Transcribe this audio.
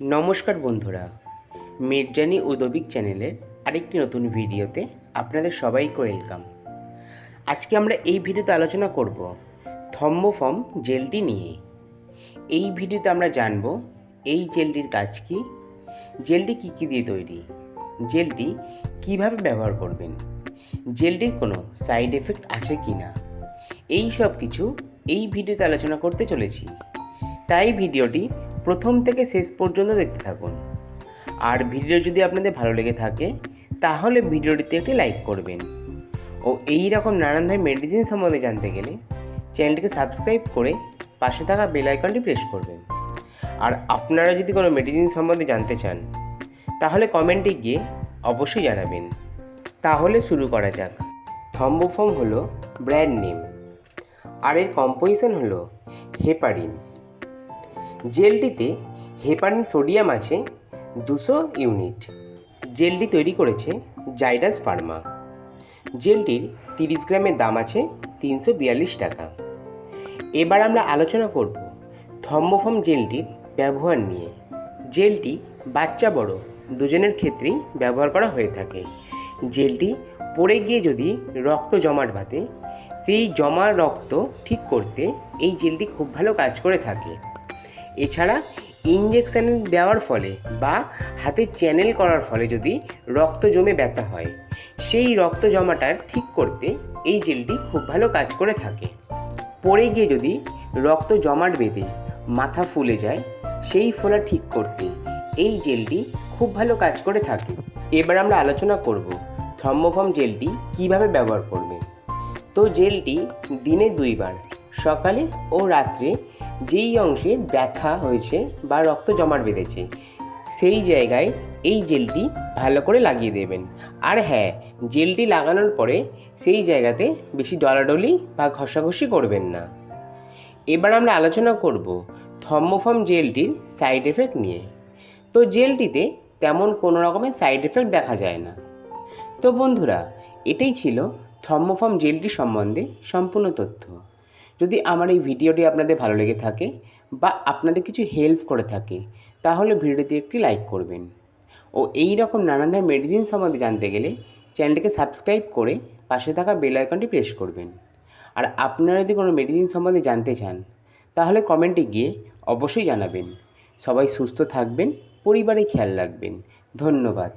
নমস্কার বন্ধুরা, মির্জানি উদবিক চ্যানেলের আরেকটি নতুন ভিডিওতে আপনাদের সবাইকে ওয়েলকাম। আজকে আমরা এই ভিডিওতে আলোচনা করব থম্বোফর্ম জেলটি নিয়ে। এই ভিডিওতে আমরা জানব, এই জেলটির কাজ কী? জেলটি কী কী দিয়ে তৈরি? জেলটি কীভাবে ব্যবহার করবেন? জেলটির কোনো সাইড এফেক্ট আছে কি না? এই সব কিছু এই ভিডিওতে আলোচনা করতে চলেছি। তাই ভিডিওটি প্রথম থেকে শেষ পর্যন্ত দেখতে থাকুন। আর ভিডিও যদি আপনাদের ভালো লেগে থাকে, তাহলে ভিডিওটিতে একটি লাইক করবেন। ও এই রকম নানান ধরনের মেডিসিন সম্বন্ধে জানতে গেলে, চ্যানেলটিকে সাবস্ক্রাইব করে পাশে থাকা বেল আইকনটি প্রেস করবেন। আর আপনারা যদি কোনো মেডিসিন সম্বন্ধে জানতে চান, তাহলে কমেন্টে গিয়ে অবশ্যই জানাবেন। তাহলে শুরু করা যাক। থম্বোফর্ম হলো ব্র্যান্ড নেম আর এর কম্পোজিশন হলো হেপারিন জেলটিতে হেপারিন সোডিয়াম আছে দুশো ইউনিট। জেলটি তৈরি করেছে জাইডাস ফার্মা। জেলটির তিরিশ গ্রামের দাম আছে তিনশো বিয়াল্লিশ টাকা। এবার আমরা আলোচনা করব থম্বোফর্ম জেলটির ব্যবহার নিয়ে। জেলটি বাচ্চা বড়, দুজনের ক্ষেত্রেই ব্যবহার করা হয়ে থাকে। জেলটি পড়ে গিয়ে যদি রক্ত জমাট বাঁধে, সেই জমা রক্ত ঠিক করতে এই জেলটি খুব ভালো কাজ করে থাকে। এছাড়া ইঞ্জেকশন দেওয়ার ফলে বা হাতে চ্যানেল করার ফলে যদি রক্ত জমে ব্যথা হয়, সেই রক্ত জমাটা ঠিক করতে এই জেলটি খুব ভালো কাজ করে থাকে। পড়ে গিয়ে যদি রক্ত জমাট বেঁধে মাথা ফুলে যায়, সেই ফোলা ঠিক করতে এই জেলটি খুব ভালো কাজ করে থাকে। এবার আমরা আলোচনা করব থর্মোফর্ম জেলটি কীভাবে ব্যবহার করবেন। তো জেলটি দিনে দুইবার সকালে ও রাত্রে যেই অংশে ব্যথা হয়েছে বা রক্ত জমাট বেঁধেছে, সেই জায়গায় এই জেলটি ভালো করে লাগিয়ে দেবেন। আর হ্যাঁ জেলটি লাগানোর পরে সেই জায়গাতে বেশি ডলাডলি বা ঘষাঘষি করবেন না। এবার আমরা আলোচনা করব থর্মোফর্ম জেলটির সাইড এফেক্ট নিয়ে। তো জেলটিতে তেমন কোনো রকমের সাইড এফেক্ট দেখা যায় না। তো বন্ধুরা, এটাই ছিল থর্মোফর্ম জেলটি সম্বন্ধে সম্পূর্ণ তথ্য। যদি আমার এই ভিডিওটি আপনাদের ভালো লেগে থাকে বা আপনাদের কিছু হেল্প করে থাকে, তাহলে ভিডিওতে একটি লাইক করবেন। ও এই রকম নানান ধরনের মেডিসিন সম্বন্ধে জানতে গেলে চ্যানেলটিকে সাবস্ক্রাইব করে পাশে থাকা বেল আইকনটি প্রেস করবেন। আর আপনারা যদি কোনো মেডিসিন সম্বন্ধে জানতে চান, তাহলে কমেন্টে গিয়ে অবশ্যই জানাবেন। সবাই সুস্থ থাকবেন, পরিবারে খেয়াল রাখবেন। ধন্যবাদ।